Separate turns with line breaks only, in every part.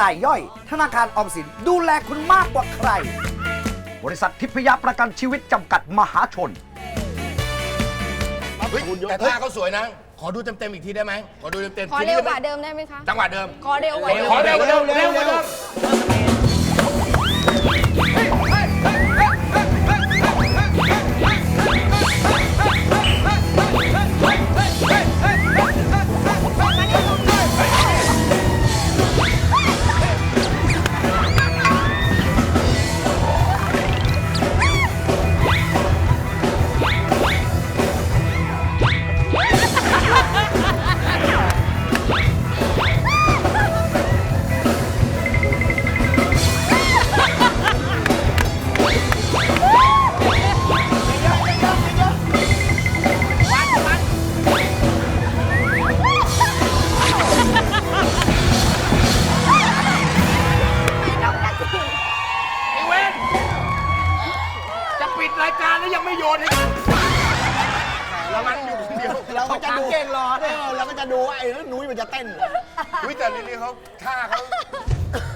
รกิ
จรายย่อย ธนาคารออมสินดูแลคุณมากกว่าใคร บริษัททิพยประกันชีวิตจำกัดมหาชน
เฮ้ยแต่ท่าเขาสวยนะ ขอดูเต็มๆอีกทีได้ไหมขอดูเต็มๆ
ขอ
ที
เร็
นี้
ว
ได้
ก
ไหม
ว่าเดิมได้ไหมคะ
จังหวะเดิม
ขอเร็วกว่าเดิม
ขอเร็วเร็วเร็วเร็วเร็ว แล้วยังไม่โยนให้เรามันอยู่คนเดียว
เราก็จะดูเก่งรอเออเราก็จะดูว่าไอ้นุ้ยมันจะเต้นเหรอ
อุ้ยแต่นี่เขาท่าเขา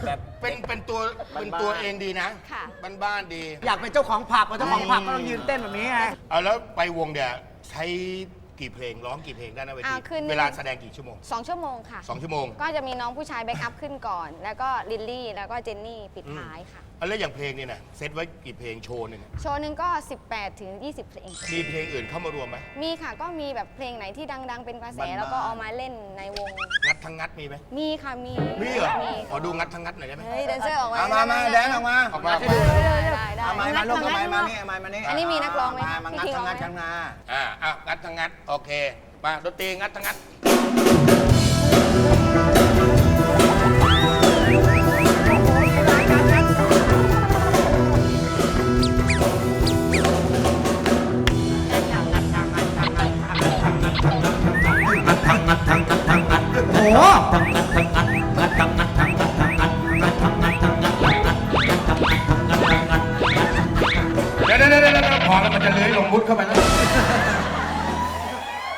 แบบเป็นเป็นตัวเป็นตัวเองดีนะ
ค่ะ
บ้านๆดี
อยากเป็นเจ้าของผับเจ้าของผับก็ต้องยืนเต้นแบบนี้ไง
เอาแล้วไปวงเนี่ยใช้กี่เพลงร้องกี่เพลงได้นะเวที
อ่าคืนหนึ่ง
เวลาแสดงกี่ชั่วโมง
สองชั่วโมงค่ะ
สองชั่วโมง
ก็จะมีน้องผู้ชายแบ็กอัพขึ้นก่อน แล้วก็ลิลลี่ แล้วก็เจนนี่ปิดท้ายค่ะ
เอาแล้วอย่างเพลงนี่นะเซตไว้กี่เพลงโชว์หนึ่งอะ
โชว์หนึ่งก็ 18ถึง20 เพลง
มีเพลงอื่นเข้ามารวมไหม
มีค่ะก็มีแบบเพลงไหนที่ดัง ๆ เป็นกระแสแล้วก็เอามาเล่นในวง
งัดทั้งงัดมีไหม
มีค่ะมี
มีเหรอ
มี
ขอดูงัดทั้งงัดหน่อยได้ไหม
เฮ้ยแดนเซอร์ออกมา
เอามามาแดนออกมา
ออกมา
ได้ได้ได้ได้
เอาไม้มาลูกเอาไม้มานี่เอาไม้มานี่
อันนี้มีนักร้องไหม
มา
คะ
มา
พี่
งัด
คิง
ทาง
ร้อง
งัด
ไหม
ทางนา
อ่าอะงัดทั้งงัด โอเค มาดนตรีงัดทั้งงัด
โโห
เดี๋ยวเดี๋ยวเดี๋ยวเดี๋ยวพอแล้วมันจะเลื้อยลงมุดเข้าไปแล้ว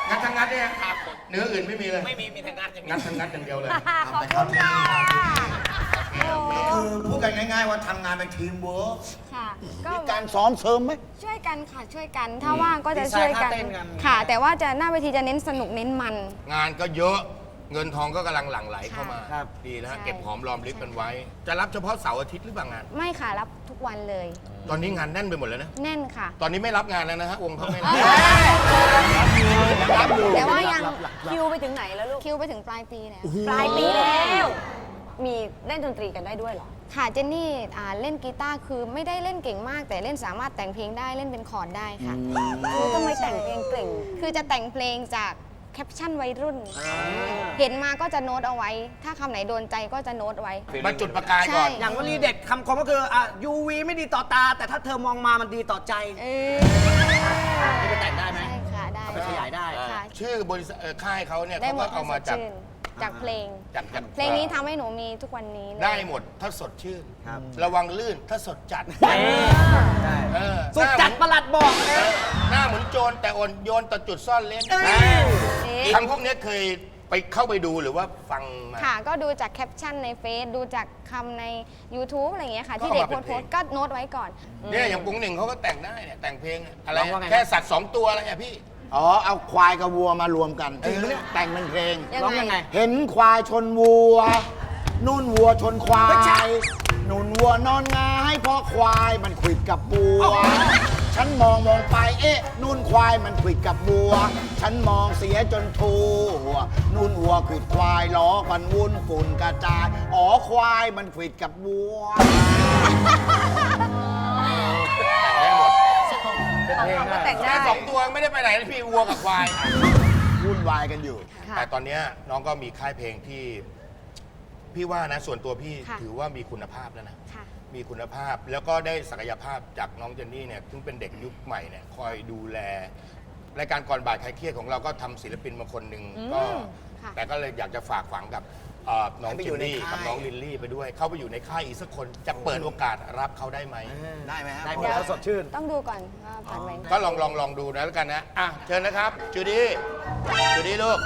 งัดทั้งงัดเนี่ยเนื้ออื่นไม่มีเลย ไม่มี มีแต่งัดอย่างงัดทั้งงัดอย่างเดียวเลย
ขอบคุณค่ะ
คือพูดกันง่ายๆว่าทำงานเป็นทีมเวิร์ก
ค่ะก็
มีการซ้อมเสริมไหม
ช่วยกันค่ะช่วยกันถ้าว่างก็จะช่วยกันแต่ถ้าเต้นกัน ค่ะ แต่ว่าจะหน้าเวทีจะเน้นสนุกเน้นมัน
งานก็เยอะ เงินทองก็กำลังหลั่งไหลเข้ามา
ครับ
ดีแล้วฮะ
ใช่
เก็บหอมรอมริบกันไว้ จะรับเฉพาะเสาร์อาทิตย์หรือเปล่างาน
ไม่ค่ะรับทุกวันเลย
ตอนนี้งานแน่นไปหมดแล้วนะ
แน่นค่ะ
ตอนนี้ไม่รับงานแล้วนะฮะวงเขาไม่รับ
รับอยู่
แต่ว่ายัง
คิวไปถึงไหนแล้วลูก
คิวไปถึงปลายปีแล้ว
ปลายปีแล้ว มีเล่นดนตรีกันได้ด้วยเหรอ
ค่ะเจนนี่อ่าเล่นกีตาร์คือไม่ได้เล่นเก่งมาก แต่เล่นสามารถแต่งเพลงได้เล่นเป็นคอร์ดได้ค่ะ
คือทำไมแต่งเพลงเก่ง
คือจะแต่งเพลงจาก แคปชั่นวัยรุ่น เห็นมาก็จะโน้ตเอาไว้ ถ้าคำไหนโดนใจก็จะโน้ตไว้
มาจุดประกายก่อน
ใช่
อย่างวลีเด็ดคำคมก็คืออะ UV ไม่ดีต่อตา แต่ถ้าเธอมองมามันดีต่อใจ
เออ
นี่ไปแต่งได้ไหม
ใช่ค่ะได้
เอาไปขยายได้
ค่ะ
ชื่อบริษัทเอ่อค่ายเขาเนี่ย
ได้
เขา
หม
ก็
ด
เอามาจาก
สดชื่น จากเพลง
จากจาก
เพลงนี้ทำให้หนูมีทุกวันนี้เลย
ได้หมดถ้าสดชื่น
ครับ
ระวังลื่นถ้าสดจัด
ใช่
เออ
สุดจัดประหลัดบอก
เออหน้าเหมือนโจรแต่อ่อนโยนต่อจุดซ่อนเล้น
เอ๊ะ
คำพวกเนี้ยเคยไปเข้าไปดูหรือว่าฟังมา
ค่ะ ก็ดูจากแคปชั่นในเฟซดูจากคำใน YouTube อะไรอย่างเงี้ยค่ะ
ก็
ที่เด็ก
เอา
โพ
มา
ส
เป็นเพลง
ต์โพสต์ก็โน้ตไว้ก่อน
เนี่ยอย่างปุ้งหนึ่งเขาก็แต่งได้เนี่ยแต่งเพลงอะไร
ร้องว่าไงนะ
แค่สัตว์สองตัวอะไรอะพี่
อ๋อ เอาควายกับวัวมารวมกันแต่งเป็นเพลง
ยังไง
ร้องยังไง
เห็นควายชนวัวนุ่นวัวชนควายนุ่นวัวนอนงายเพราะควายมันขวิดกับบัว ฉันมองมองไปเอ๊ะนุ่นควายมันขวิดกับบัว ฉันมองเสียจนทั่วนุ่นวัวขวิดควายล้อกันวุ่นฝุ่นกระจาย อ๋อควายมันขวิดกับบัว
ก็แต่ง
แค่
ได้
สองตัวไม่ได้ไปไหนนะพี่วัวกับควาย
วุ่นวายกันอยู่
ค่ะ
แต่ตอนเนี้ยน้องก็มีค่ายเพลงที่ พี่ว่านะ ส่วนตัวพี่
ค่ะ
ถือว่ามีคุณภาพแล้วนะ
ค่ะ
มีคุณภาพแล้วก็ได้ศักยภาพจากน้องเจนนี่เนี่ยซึ่งเป็นเด็กยุคใหม่เนี่ยคอยดูแลรายการก่อนบ่ายคลายเครียดของเราก็ทำศิลปินมาคนหนึ่งก็
ค่ะ
แต่ก็เลยอยากจะฝากฝังกับ เอ่อน้อง
ให้ไป
เจ
อยู่
น
ใน
นี่
ค่าย
กับน้องลิลลี่ไปด้วย เข้าไปอยู่ในค่ายอีกสักคนจะเปิดโอกาสรับเขาได้ไหม
ได้ไหมฮะ
ได้หมดแล้วสดชื่น
ต้องดูก่อนว่าผ่านไหม
ก็ลองลองลองดูนะแล้วกันนะ อะ เชิญนะครับ จูดี้จูดี้ลูก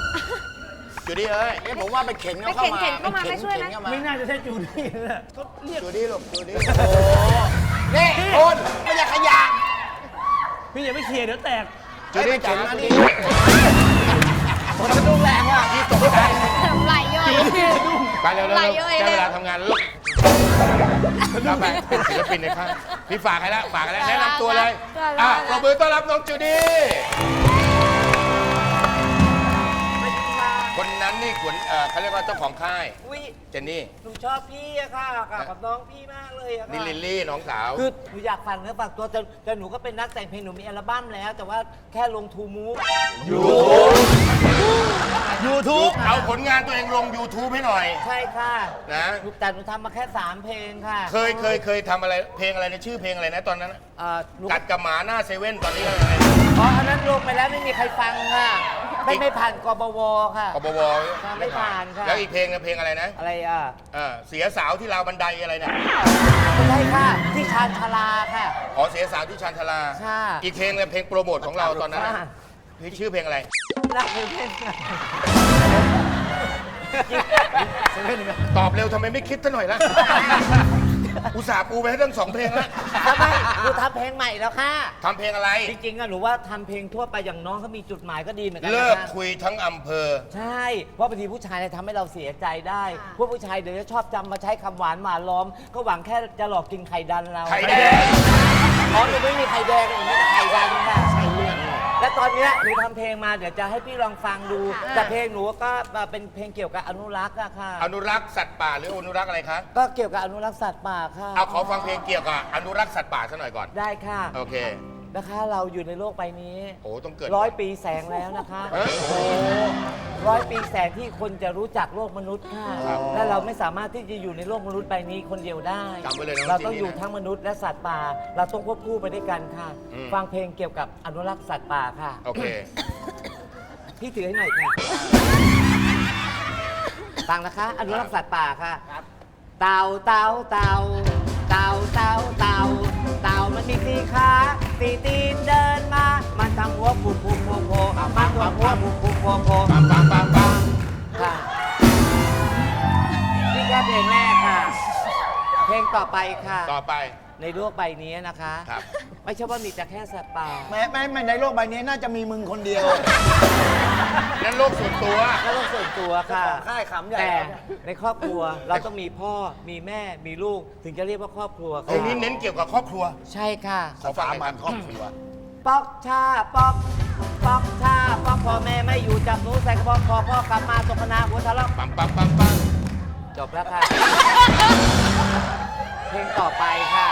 จูดี้เอ้ย
เอ๊ะผมว่าไปเข็นเขาเข้ามา
ไปเข็นเข้ามาไม่ช่วยไหม
เข็นเข้าา
ไม่น่าจะใช่จูดี้นะ
จูดี้ลูกจูดี้
นี่คุณไม่อยากขยะ
พี่อย่าไม่เคลียร์เดี๋ยวแตก
จูดี้
เข็
จ๋าน
มา
จู
ดิ
ดี้
คนจะดุ้งแรงว่ะ
พี่ตกใจ
ไหลย่อย
ไปเร็วๆ
ไหล
เร็ว
เอ่ย
ๆได้เว
ลา
ทำงานแล้วลูกเราไปเป็นศิลปินในค่ายพี่ฝากให้แล้วฝากให้แล้วแนะนำตัวเลยอะปรบมือต้อนรับน้องจูดี้คนนั้นนี่ขวนเอ่อเขาเรียกว่าเจ้าของค่าย
อุ้ย
เจนนี่
หนูชอบพี่อะค่ะกับกับน้องพี่มากเลยอะค่ะ
นี่ลิลลี่น้องสาว
คือหนูอยากฟังเนื้อฝากตัวแต่แต่หนูก็เป็นนักแต่งเพลงหนูมีอัลบั้มแล้ว แต่ว่าแค่ลงทูมูฟ
YouTube เอาผลงานตัวเองลง YouTube ให้หน่อย
ใช่ค่ะ
นะ
หนูแต่หนูทำมาแค่ 3 เพลงค่ะ
เคยเคยเคยทำอะไรเพลงอะไรนะชื่อเพลงอะไรนะตอนนั้น
เอ่อหนู
กัดกับหมาหน้าเซเว่นตอนนี้อะไร
อ๋ออันนั้นลงไปแล้วไม่มีใครฟังค่ะ ไม่ไม่ผ่านกบวค่ะ
กบว
ค่ะไม่ผ่านค่ะ
แล้วอีกเพลงนึงเพลงอะไรนะ
อะไรอะ
เออเสียสาวที่ราวบันไดอะไรเนี่ย
ไม่ใช่ค่ะ ที่ชานชาลาค่ะ
ขอเสียสาวที่ชานชาลา
ค่ะ
อีกเพลงนึงเพลงโปรโมทของเราตอนนั้น
ค่ะ
พี่ชื่อเพลงอะไร
รักเพลงค่ะ
ตอบเร็วทำไมไม่คิดซะหน่อยล่ะ อุตส่าห์ปูไปให้ทั้งสองเพลงแล้ว
ทำไมหนูทำเพลงใหม่แล้วค่ะ
ทำเพลงอะไร
จริงๆอะหนูว่าทำเพลงทั่วไปอย่างน้องเขามีจุดหมายก็ดีเหมือนกันนะ
เลิก
คะ
คุยทั้งอำเภอ
ใช่เพราะบางทีผู้ชายเนี่ยทำให้เราเสียใจได้
ค่ะ
พวกผู้ชายเดี๋ยวจะชอบจำมาใช้คำหวานหวานล้อม ก็หวังแค่จะหลอกกินไข่ดันเรา
ไข่แดง
อ๋อหนูไม่มีไข่แดงหนูมีแต่ไข่ดันค่ะ ตอนเนี้ยหนูทำเพลงมาเดี๋ยวจะให้พี่ลองฟังดู แต่เพลงหนูก็เป็นเพลงเกี่ยวกับอนุรักษ์อะค่ะ
อนุรักษ์สัตว์ป่าหรืออนุรักษ์อะไรคะ
ก็เกี่ยวกับอนุรักษ์สัตว์ป่าค่ะ
เอาขอฟังเพลงเกี่ยวกับอนุรักษ์สัตว์ป่าซะหน่อยก่อน
ได้ค่ะ
โอเค
นะคะเราอยู่ในโลกใบนี้
โอ้ต้องเกิด
ร้อยปีแสงแล้วนะคะ
เอ้ย
โอ้โหร้อยปีแสงที่คนจะรู้จักโลกมนุษย์ค่ะ
ครับ
และเราไม่สามารถที่จะอยู่ในโลกมนุษย์ใบนี้คนเดียวได้
จำไว้เลยนะ
เราต้อง
ที่นี่
อยู่
นะ
ทั้งมนุษย์และสัตว์ป่า เราต้องควบคู่ไปด้วยกันค่ะ
อืม
ฟังเพลงเกี่ยวกับอนุรักษ์สัตว์ป่าค่ะ
โอเค
พี่ถือให้หน่อยค่ะฟังนะคะ อนุรักษ์สัตว์ป่าค่ะ เต่าเต่าเต่าเต่าเต่าเต่าเต่ามันมีสี่ขา สี่ตีนเดินมา มันทำหัวปุบปุบโผล่โผล่เอามาหัวหัวปุบปุบโผล่โผล่
ปังปังปังปัง
ค่ะนี่แค่เพลงแรกค่ะ เพลงต่อไปค่ะ
ต่อไป
ในโลกใบนี้นะคะ
ครับ
ไม่ใช่ว่ามีแต่แค่สัตว์ป่า
แม้แม้แม้ในโลกใบนี้น่าจะมีมึงคนเดียว
นั่นโลกส่วนตัว
ก็ต้องส่วนตัวค่ะ
ค่ายขำใหญ่
แต่
แล้วเนี่ย
ในครอบครัวเราต้องมีพ่อมีแม่มีลูกถึงจะเรียกว่าครอบครัว
เพลงนี้
ค่ะ
เน้นเกี่ยวกับครอบครัว
ใช่ค่ะ
ขอฟังหน่อย
มันครอบครัว
ป๊อกชาป๊อกป๊อกชาป๊อกพ่อแม่ไม่อยู่จับหนูใส่กระบอกคอพ่อกลับมาสมนาหัวทะเลาะ
ปังปังปังปัง
จบแล้วค่ะ เพลงต่อไปค่ะ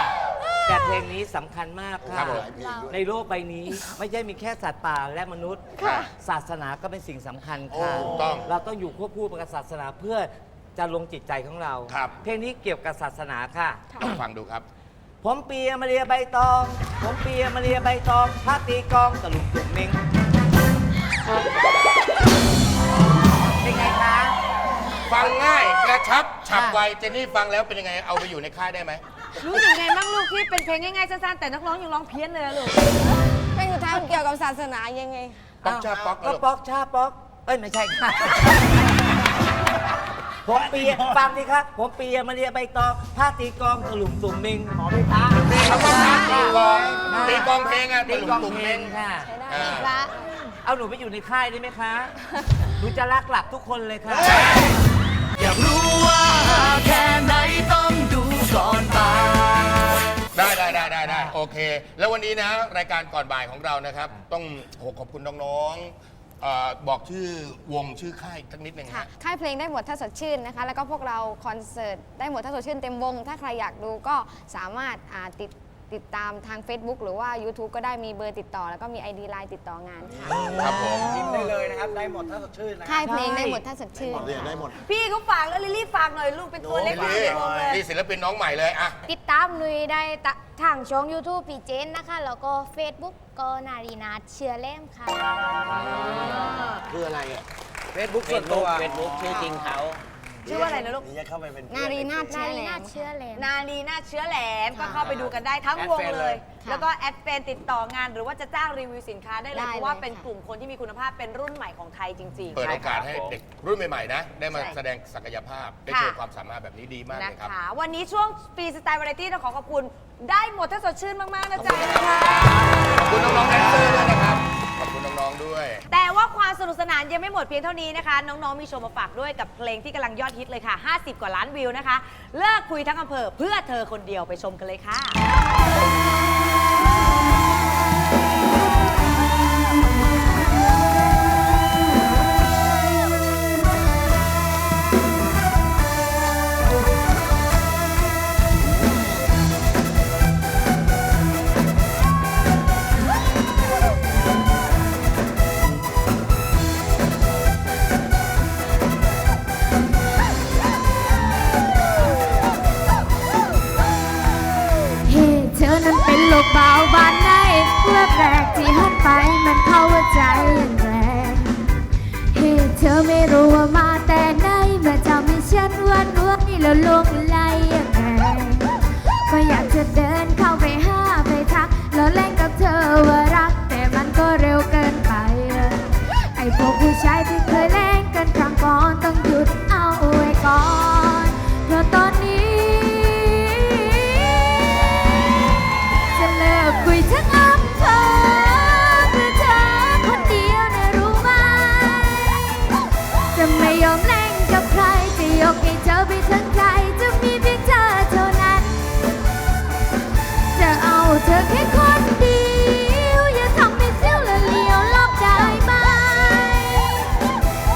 แต่เพลงนี้สำคัญมาก
ครั
ค่ะ
บผม
ในโลกใบนี้ไม่ใช่มีแค่สัตว์ป่าและมนุษย์
ค่ะ
ศาสนาก็เป็นสิ่งสำคัญค่ะ
ถูกต้อง
เราต้องอยู่ควบคู่ไปกับศาสนาเพื่อจะลงจิตใจของเรา
ครับ
เพลงนี้เกี่ยวกับศาสนาค่ะ
ลองฟังดูครับ
ผมเปียมาเรียใบตอง ผมเปียมาเรียใบตองพระตีกลองตะลุกตุ่มเมงเป็นไงคะ
ฟังง่ายกระชับฉับ
ค่ะ
ไวเจนนี่ฟังแล้วเป็นยังไงเอาไปอยู่ในค่ายได้ไหม
รู้สึกไงบ้างลูกที่เป็นเพลงง่ายๆสั้นๆแต่นักร้องยังร้องเพี้ยนเลยอะลูก
เพลงสุดท้ายมันเกี่ยวกับศาสนายังไง
ป๊อกชาป๊อก
ก็
เหรอ
ป๊อกชาป๊อก เอ้ย ไม่ใช่ค่ะ ผมเปียฟังดิครับ ผมเปียมาเรียใบตองผ้าตีกลองตะลุมตุ่มเมงหมอพี่พระ
เขาก็ถามตีกลองตีกลองเพลงอะ
ตี
ตะลุ
กล
ม
อง
ตุ่ม
เพ
เม
ล
ง
งค่ะ
ใช้ได้
อ่า
พระ
เอาหนูไปอยู่ในค่ายได้ไหมคะ หนูจะรักหลับทุกคนเลยค่ะ
อยากรู้ว่าแค่ไหนต้องดู ก่อนบ่าย
ได้ได้ได้ได้ได้โอเค แล้ววันนี้นะ รายการก่อนบ่ายของเรานะครับ ต้องโหขอบคุณน้องๆเอ่อบอกชื่อวงชื่อค่ายสักนิดหนึ่ง
ค่ะ
ฮะ
ค่ายเพลงได้หมดถ้าสดชื่นนะคะ แล้วก็พวกเราคอนเสิร์ตได้หมดถ้าสดชื่นเต็มวง ถ้าใครอยากดูก็สามารถอ่าติด ติดตามทาง Facebook หรือว่า YouTube ก็ได้มีเบอร์ติดต่อ แล้วก็มี ID ไลน์ติดต่องานค่ะ
ครับผม
พิมพ์ได้เลยนะครับ ได้หมดถ้าสดชื่นนะ
ค่ายเพลงได้หมดถ้าสดชื่น
เรียนได้หมด
พี่เขาฝากแล้วลิลลี่ฝากหน่อยลูกเป็นตัวเล็ก
นี่
ที่สุดในวงเลย
นี่ศิลปินน้องใหม่เลยอะ
ติดตามนุยได้ตะทางช่อง YouTube ปีเจนนะคะ แล้วก็ Facebook ก็นารีนาถเชื้อเล่มค่ะ
คืออะไรอะ
เฟซบุ๊กส่วนตัว
เฟซบุ๊กชื่อจริงเขา
ชื่อว่าอะไรนะลูก
นี่จะเข้าไปเป็น
นารีนาถ
นา
เชื้อ
รี
แหล
นาถ
มเชื้อแหลม
นาลีน่าเชื้อแหลมก็เข้าไปดูกันได้ทั้งวง
แอดเฟน
เล
เลยย
ค่ะ
แล้วก็แอดเฟนติดต่องาน หรือว่าจะจ้างรีวิวสินค้าได้เลย
ได้
เพราะว่า
เลย
เป็น
ค่ะ
กลุ่มคนที่มีคุณภาพเป็นรุ่นใหม่ของไทยจริง
เปิดโอกาสให้เด็กรุ่นใหม่ๆนะได้มา
ใช่
แสดงศักยภาพได้
ค่ะ
โชว์ความสามารถแบบนี้ดีมาก
ๆ
เล
นะ
ยครับ
คะ วันนี้ช่วงฟรีสไตล์วาไรตี้ต้องขอขอบคุณ ได้หมดถ้าสดชื่นมาก ๆ นะจ๊ะ
ขอบคุณน้องๆแดนเซอร์ด้วยนะครับ ขอบคุณน้อง ๆ ด้วย
แต่ว่าความสนุกสนานยังไม่หมดเพียงเท่านี้นะคะ น้อง ๆ มีโชว์มาฝากด้วยกับเพลงที่กำลังยอดฮิตเลยค่ะ 50 กว่าล้านวิวนะคะ เลิกคุยทั้งอำเภอเพื่อเธอคนเดียวไปชมกันเลยค่ะ
เธอแค่คนเดียว อย่าทำเป็นเสี้ยวและเลี้ยวลอบได้ไหม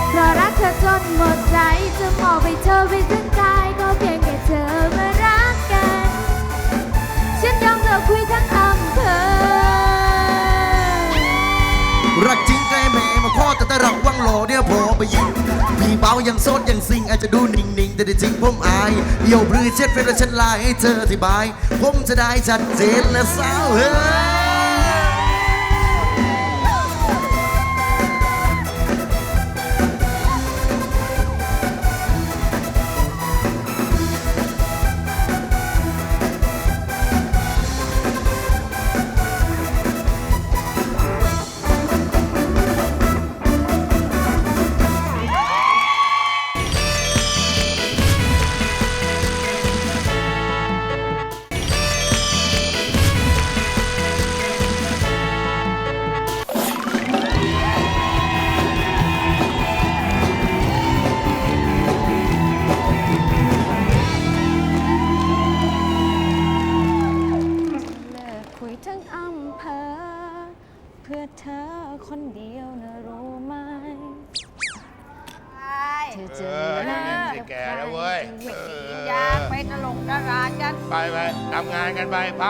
เพราะรักเธอจนหมดใจ จะมอบให้เธอไปถึงกายก็เพียงแค่เธอมารักกัน ฉันยอมเลิกคุยทั้ง เบา
ยังโสดยังซิงอาจจะดูนิ่งๆ แต่ที่จริงผมอายเดี่ยบรือเช็ดเฟรนและฉันลายให้เธออธิบาย ผมจะได้ชัดเจนและสาวเฮ้ย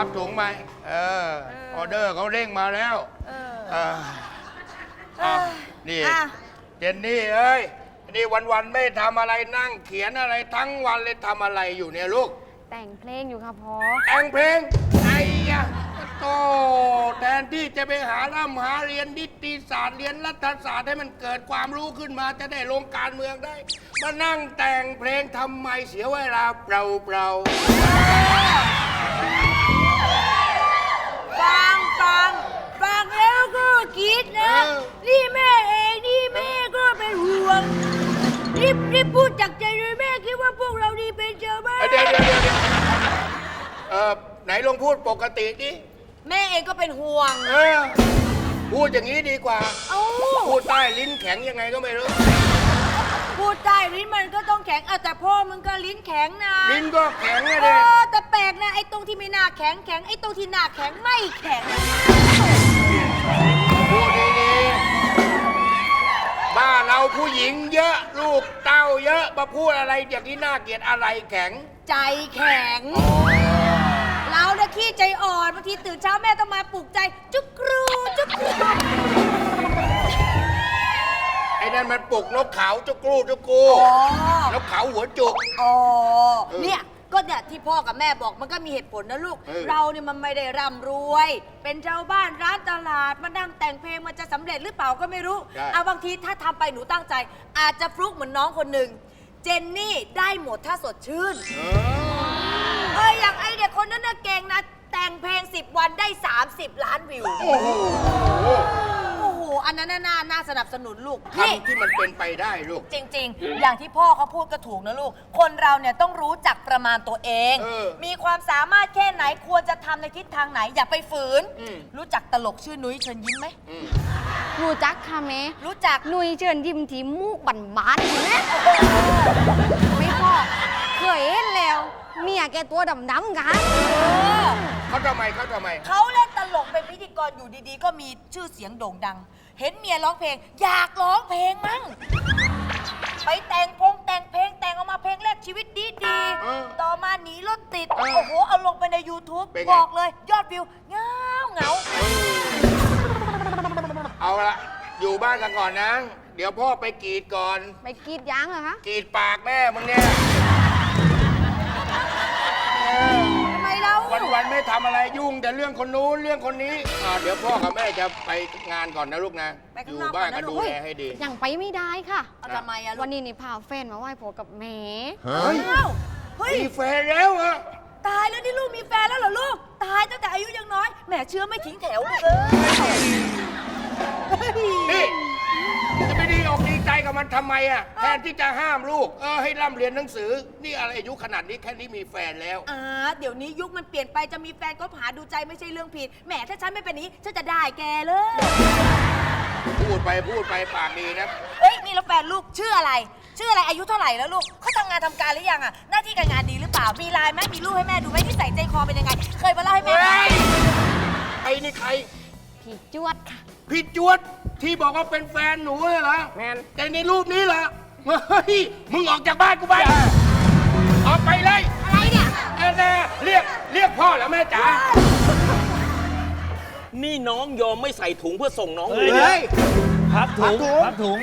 กันไป
พับถุงไปเออออเดอร์เขาเร่งมาแล้ว
เออ
เอออะนี่
อะ
เจนนี่เอ้ย นี่วันๆไม่ทำอะไรนั่งเขียนอะไรทั้งวันเลยทำอะไรอยู่เนี่ยลูก
แต่งเพลงอยู่ค่ะพ่อ
แต่งเพลงไอ้ยะโตแทนที่จะไปหาล่ำหาเรียนนิติศาสตร์เรียนรัฐศาสตร์ให้มันเกิดความรู้ขึ้นมาจะได้ลงการเมืองได้ มานั่งแต่งเพลงทำไมเสียเวลาเปล่าเปล่า
ฟังฟังฟังแล้วก็คิดนะนี่แม่เองนี่แม่ก็เป็นห่วงรีบรีบพูดจากใจเลยแม่คิดว่าพวกเราดีเป็นชาวบ้าน
เดี๋ยวเดี๋ยวเดี๋ยวเดี๋ยวเออไหนลองพูดปกติดิ
แม่เองก็เป็นห่วง
เออพูดอย่างนี้ดีกว่า
เอ้า
พูดใต้ลิ้นแข็งยังไงก็ไม่รู้
พูดได้ลิ้นมันก็ต้องแข็งเอาแต่พ่อมึงก็ลิ้นแข็งนะ
ลิ้นก็แข็งนะ
เอ
เด็ก
อแต่แปลกนะไอ้ตรงที่ไม่น่าแข็งแข็งไอ้ตรงที่น่าแข็งไม่แข็ง
พูดดีๆบ้านเราผู้หญิงเยอะลูกเต้าเยอะมาพูดอะไรอย่างนี้น่าเกลียดอะไรแข็ง
ใจแข็ง เราเนี่ยขี้ใจอ่อนบางทีตื่นเช้าแม่ต้องมาปลุกใจจุกกรูจุกกรู
ไอ้นั่นมันปลุกนกเขาจุกรูจุกกู
อ๋อ
นกเขาหัวจุก
อ๋อ
เออ
เนี่ย ก็เนี่ยที่พ่อกับแม่บอกมันก็มีเหตุผลนะลูก
เออ
เราเนี่ยมันไม่ได้ร่ำรวย เป็นชาวบ้านร้านตลาดมานั่งแต่งเพลงมันจะสำเร็จหรือเปล่าก็ไม่รู้
ใช่
เอาบางทีถ้าทำไปหนูตั้งใจ อาจจะฟลุกเหมือนน้องคนหนึ่ง เจนนี่ได้หมดถ้าสดชื่น เอ้ยอย่างไอเด็กคนนั้นน่ะเก่งนะ แต่งเพลง 10 วันได้ 30 ล้านวิว
โอ้โห
โอ้โหอั นนั้นน่ะน่าน่าสนับสนุนลูกนี่
ทำที่มันเป็นไปได้ลูก
จริงๆ อย่างที่พ่อเขาพูดก็ถูกนะลูก คนเราเนี่ยต้องรู้จักประมาณตัวเอง
เออ
มีความสามารถแค่ไหนควรจะทำในทิศทางไหนอย่าไปฝืน
อืม
รู้จักตลกชื่อนุ้ยเชิญยิ้มไหม
อืม
รู้จักค่ะแม่
รู้จัก
หนุยเชิญยิ้มทีมูกบันบานๆเห็นไหมไม่พอเคยเห็นแล้ว เมียแกตัวดำๆกัน
เขาทำไมเขาทำไม
เขาเล่นตลกเป็นพิธีกรอยู่ดีๆ ก็มีชื่อเสียงโด่งดัง เห็นเมียร้องเพลง อยากร้องเพลงมั่ง ไปแต่งพงแต่งเพลงแต่งออกมาเพลงแรกชีวิตดีดี
เออ
ต่อมาหนีรถติด
เออ
โอ้โห เอาลงไปใน YouTube
เป็นไง
บอกเลยยอดวิวเงาเหงา
เอาละอยู่บ้านกันก่อนนะ เดี๋ยวพ่อไปกรีดก่อน
ไปกรีดยางเหรอคะ
กรีดปากแม่มึงเนี่ย วันวันๆไม่ทำอะไรยุ่ง แต่เรื่องคนนู้นเรื่องคนนี้อ่าเดี๋ยวพ่อกับแม่จะไปงานก่อนนะลูกนะ
ไป
อ
ข้าง
ยู่
นอก
บ้าน
ก่
ก็
อนนะ
ดู
ลูก
แลให้ดี
ยังไปไม่ได้ค่ะ
เอาทำไมอะลู
วั
ก
นนี้นี่พาแฟนมาไหว้พ่อกับแม่
เฮ้ย
อ้าวเฮ้ย
มีแฟนแล้วเหรอ
ตายแล้วนี่ลูกมีแฟนแล้วเหรอลูก ตายตั้งแต่อายุยังน้อย แหมเชื้อไม่ทิ้งแถวเลย
นี่จะไปดีอกดี ใจกับมันทำไมอะแทนที่จะห้ามลูก เออให้ร่ำเรียนหนังสือ นี่อะไรอายุขนาดนี้แค่นี้มีแฟนแล้ว
อ่าเดี๋ยวนี้ยุคมันเปลี่ยนไปจะมีแฟนก็หาดูใจไม่ใช่เรื่องผิดแหมถ้าฉันไม่เป็นอย่างนี้ฉันจะได้แกเลย
พูดไปพูดไปปากดีนะ
เฮ้ยนี่แล้วแฟนลูกชื่ออะไร ชื่ออะไรอายุเท่าไหร่แล้วลูกเขาทำงานทำการหรือยังอะหน้าที่การงานดีหรือเปล่ามีไลน์ไหมมีรูปให้แม่ดูไหมที่ใส่ใจคอเป็นยังไง เคยมาเล่าให้แม่
เฮ้
ฟัง
ยไอ้นี่ใคร
พี่จวดค่ะ
พี่จวดที่บอกว่าเป็นแฟนหนูเลยเหรอแมน แต่ในรูปนี้เหรอเฮ้ยมึงออกจากบ้านกูไปออกไปเลย
อะไรเนี่ย
แอนนาเรียกเรียกพ่อแล้วแม่จ๋า
นี่น้องยอมไม่ใส่ถุงเพื่อส่งน้องเล
เฮ้
ย
ย
พับถุงพับถุง